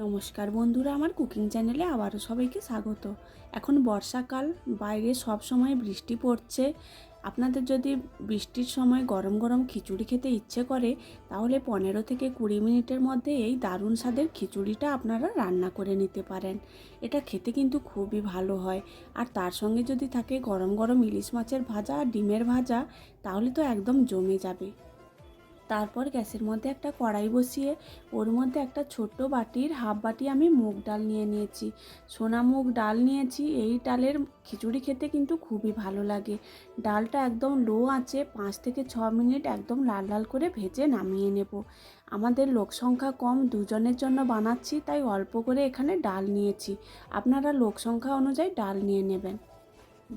নমস্কার বন্ধুরা, আমার কুকিং চ্যানেলে আবারও সবাইকে স্বাগত। এখন বর্ষাকাল, বাইরে সব সময় বৃষ্টি পড়ছে। আপনাদের যদি বৃষ্টির সময় গরম গরম খিচুড়ি খেতে ইচ্ছে করে, তাহলে পনেরো থেকে কুড়ি মিনিটের মধ্যে এই দারুণ স্বাদের খিচুড়িটা আপনারা রান্না করে নিতে পারেন। এটা খেতে কিন্তু খুবই ভালো হয়। আর তার সঙ্গে যদি থাকে গরম গরম ইলিশ মাছের ভাজা আর ডিমের ভাজা, তাহলে তো একদম জমে যাবে। তারপর গ্যাসের মধ্যে একটা কড়াই বসিয়ে ওর মধ্যে একটা ছোট্ট বাটির হাফ বাটি আমি মুগ ডাল নিয়ে নিয়েছি। সোনা মুগ ডাল নিয়েছি, এই ডালের খিচুড়ি খেতে কিন্তু খুবই ভালো লাগে। ডালটা একদম লো আছে পাঁচ থেকে ছ মিনিট একদম লাল লাল করে ভেজে নামিয়ে নেব। আমাদের লোক সংখ্যা কম, দুজনের জন্য বানাচ্ছি, তাই অল্প করে এখানে ডাল নিয়েছি। আপনারা লোক সংখ্যা অনুযায়ী ডাল নিয়ে নেবেন।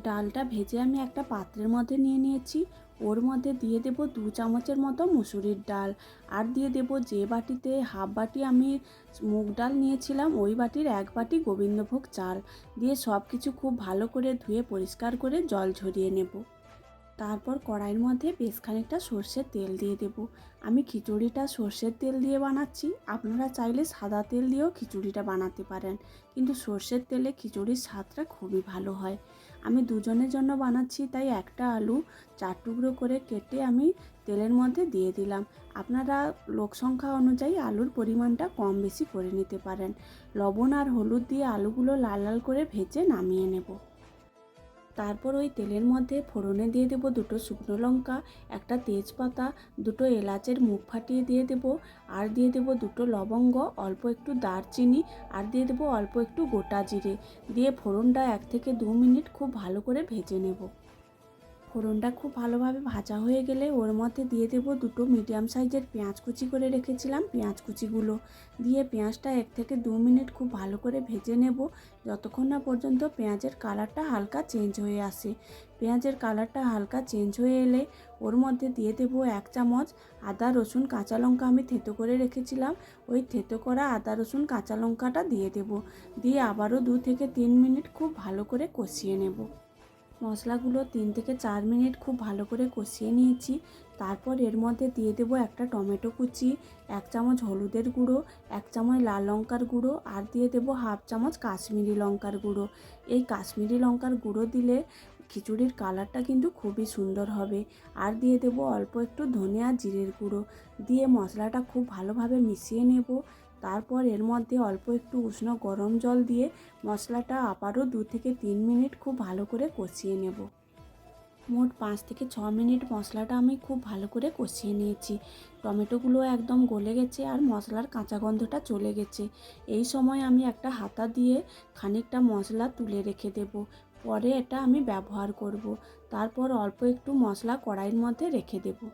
ডালটা ভেজে আমি একটা পাত্রের মধ্যে নিয়ে নিয়েছি। ওর মধ্যে দিয়ে দেব দু চামচের মতো মুসুরির ডাল। আর দিয়ে দেব যে বাটিতে হাফ বাটি আমি মুগ ডাল নিয়েছিলাম, ওই বাটির এক বাটি গোবিন্দভোগ চাল। দিয়ে সব কিছু খুব ভালো করে ধুয়ে পরিষ্কার করে জল ঝরিয়ে নেব। তারপর কড়াইয়ের মধ্যে বেশ খানিকটা সর্ষের তেল দিয়ে দেব। আমি খিচুড়িটা সর্ষের তেল দিয়ে বানাচ্ছি। আপনারা চাইলে সাদা তেল দিয়েও খিচুড়িটা বানাতে পারেন। কিন্তু সর্ষের তেলে খিচুড়ির স্বাদটা খুবই ভালো হয়। আমি দুজনের জন্য বানাচ্ছি, তাই একটা আলু চার টুকরো করে কেটে আমি তেলের মধ্যে দিয়ে দিলাম। আপনারা লোক সংখ্যা অনুযায়ী আলুর পরিমাণটা কম বেশি করে নিতে পারেন। লবণ আর হলুদ দিয়ে আলুগুলো লাল লাল করে ভেজে নামিয়ে নেব। তারপর ওই তেলের মধ্যে ফোড়নে দিয়ে দেব দুটো শুকনো লঙ্কা, একটা তেজপাতা, দুটো এলাচের মুখ ফাটিয়ে দিয়ে দেব, আর দিয়ে দেব দুটো লবঙ্গ, অল্প একটু দারচিনি, আর দিয়ে দেব অল্প একটু গোটা জিরে। দিয়ে ফোড়নটা এক থেকে দু মিনিট খুব ভালো করে ভেজে নেব। ফোড়নটা খুব ভালোভাবে ভাজা হয়ে গেলে ওর মধ্যে দিয়ে দেবো দুটো মিডিয়াম সাইজের পেঁয়াজ কুচি করে রেখেছিলাম পেঁয়াজ কুচিগুলো। দিয়ে পেঁয়াজটা এক থেকে দু মিনিট খুব ভালো করে ভেজে নেব। যতক্ষণ না পর্যন্ত পেঁয়াজের কালারটা হালকা চেঞ্জ হয়ে আসে। পেঁয়াজের কালারটা হালকা চেঞ্জ হয়ে এলে ওর মধ্যে দিয়ে দেবো এক চামচ আদা, রসুন, কাঁচা লঙ্কা আমি থেতো করে রেখেছিলাম। ওই থেতো করা আদা, রসুন, কাঁচা লঙ্কাটা দিয়ে দেবো। দিয়ে আবারও দু থেকে তিন মিনিট খুব ভালো করে কষিয়ে নেব। মশলাগুলো তিন থেকে চার মিনিট খুব ভালো করে কষিয়ে নিয়েছি। তারপর এর মধ্যে দিয়ে দেবো একটা টমেটো কুচি, এক চামচ হলুদের গুঁড়ো, এক চামচ লাল লঙ্কার গুঁড়ো আর দিয়ে দেবো হাফ চামচ কাশ্মীরি লঙ্কার গুঁড়ো। এই কাশ্মীরি লঙ্কার গুঁড়ো দিলে খিচুড়ির কালারটা কিন্তু খুবই সুন্দর হবে। আর দিয়ে দেবো অল্প একটু ধনে আর জিরের গুঁড়ো। দিয়ে মশলাটা খুব ভালোভাবে মিশিয়ে নেব। তারপর এর মধ্যে অল্প একটু উষ্ণ গরম জল দিয়ে মশলাটা আবারও দু থেকে তিন মিনিট খুব ভালো করে কষিয়ে নেব। মোট পাঁচ থেকে ছ মিনিট মশলাটা আমি খুব ভালো করে কষিয়ে নিয়েছি। টমেটোগুলো একদম গলে গেছে আর মশলার কাঁচা গন্ধটা চলে গেছে। এই সময় আমি একটা হাতা দিয়ে খানিকটা মশলা তুলে রেখে দেব। পরে এটা আমি ব্যবহার করব। তারপর অল্প একটু মশলা কড়াইয়ের মধ্যে রেখে দেবো।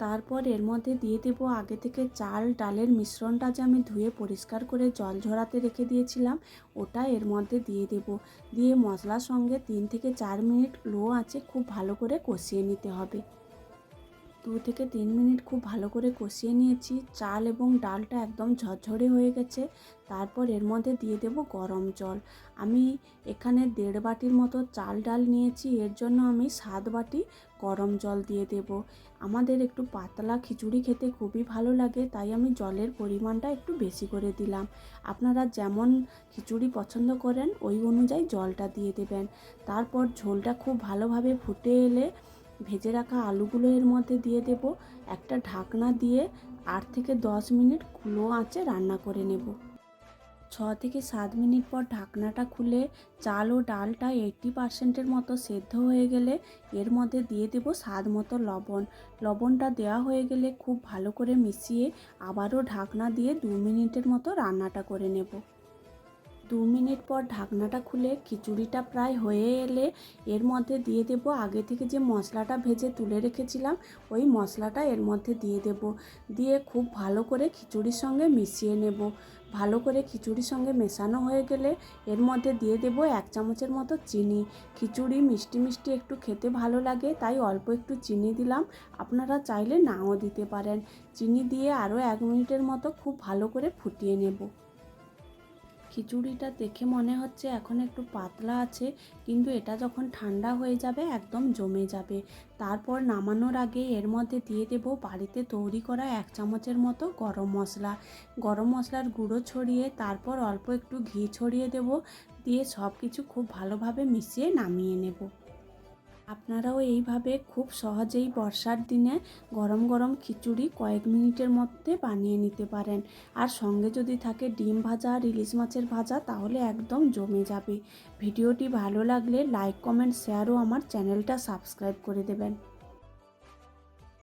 তারপর এর মধ্যে দিয়ে দেব আগে থেকে চাল, ডালের মিশ্রণটা যে আমি ধুয়ে পরিষ্কার করে জল ঝরাতে রেখে দিয়েছিলাম, ওটা এর মধ্যে দিয়ে দেব। দিয়ে মশলার সঙ্গে তিন থেকে চার মিনিট লো আছে খুব ভালো করে কষিয়ে নিতে হবে। দু থেকে তিন মিনিট খুব ভালো করে কষিয়ে নিয়েছি। চাল এবং ডালটা একদম ঝরঝরে হয়ে গেছে। তারপর এর মধ্যে দিয়ে দেব গরম জল। আমি এখানে দেড় বাটির মতো চাল ডাল নিয়েছি। এর জন্য আমি সাত বাটি গরম জল দিয়ে দেব। আমাদের একটু পাতলা খিচুড়ি খেতে খুবই ভালো লাগে, তাই আমি জলের পরিমাণটা একটু বেশি করে দিলাম। আপনারা যেমন খিচুড়ি পছন্দ করেন, ওই অনুযায়ী জলটা দিয়ে দেবেন। তারপর ঝোলটা খুব ভালোভাবে ফুটে এলে ভেজে রাখা আলুগুলো এর মধ্যে দিয়ে দেব। একটা ঢাকনা দিয়ে আট থেকে দশ মিনিট লো আঁচে রান্না করে নেব। ছ থেকে সাত মিনিট পর ঢাকনাটা খুলে চাল ও ডালটা এইটটি পার্সেন্টের মতো সেদ্ধ হয়ে গেলে এর মধ্যে দিয়ে দেব স্বাদ মতো লবণ। লবণটা দেওয়া হয়ে গেলে খুব ভালো করে মিশিয়ে আবারও ঢাকনা দিয়ে দু মিনিটের মতো রান্নাটা করে নেব। দু মিনিট পর ঢাকনাটা খুলে খিচুড়িটা প্রায় হয়ে এলে এর মধ্যে দিয়ে দেব আগে থেকে যে মশলাটা ভেজে তুলে রেখেছিলাম, ওই মশলাটা এর মধ্যে দিয়ে দেব। দিয়ে খুব ভালো করে খিচুড়ির সঙ্গে মিশিয়ে নেব। ভালো করে খিচুড়ির সঙ্গে মেশানো হয়ে গেলে এর মধ্যে দিয়ে দেব এক চামচের মতো চিনি। খিচুড়ি মিষ্টি মিষ্টি একটু খেতে ভালো লাগে, তাই অল্প একটু চিনি দিলাম। আপনারা চাইলে নাও দিতে পারেন। চিনি দিয়ে আরও এক মিনিটের মতো খুব ভালো করে ফুটিয়ে নেব। খিচুড়িটা দেখে মনে হচ্ছে এখন একটু পাতলা আছে, কিন্তু এটা যখন ঠান্ডা হয়ে যাবে একদম জমে যাবে। তারপর নামানোর আগে এর মধ্যে দিয়ে দেব বাড়িতে তৈরি করা এক চামচের মতো গরম মশলা। গরম মশলার গুঁড়ো ছড়িয়ে তারপর অল্প একটু ঘি ছড়িয়ে দেব, দিয়ে সব কিছু খুব ভালোভাবে মিশিয়ে নামিয়ে নেব। আপনারাও এইভাবে খুব সহজেই বর্ষার দিনে গরম গরম খিচুড়ি কয়েক মিনিটের মধ্যে বানিয়ে নিতে পারেন। আর সঙ্গে যদি থাকে ডিম ভাজা আর ইলিশ মাছের ভাজা, তাহলে একদম জমে যাবে। ভিডিওটি ভালো লাগলে লাইক, কমেন্ট শেয়ার ও আমার চ্যানেলটা সাবস্ক্রাইব করে দেবেন।